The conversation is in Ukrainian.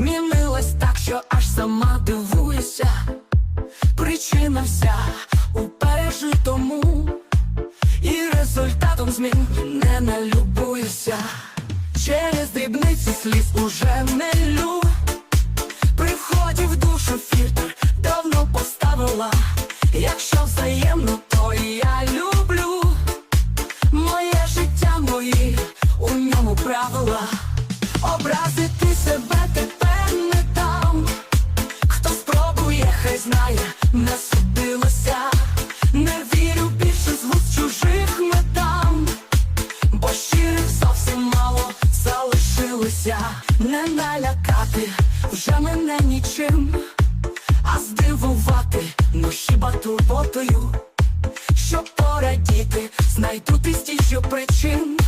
змінилась так, що аж сама дивуюся. Причина вся у пережитому, і результатом змін не налюбуюся. Через дрібниці сліз уже не лю. При вході в душу фільтр давно поставила. Якщо взаємно, то я люблю. Моє життя мої, у ньому правила. Образити себе знає, не судилося. Не вірю більше з вуст чужих не дам. Бо щирих зовсім мало залишилося Не налякати вже мене нічим, а здивувати, ну хіба турботою, щоб порадіти, знайду тисячу причин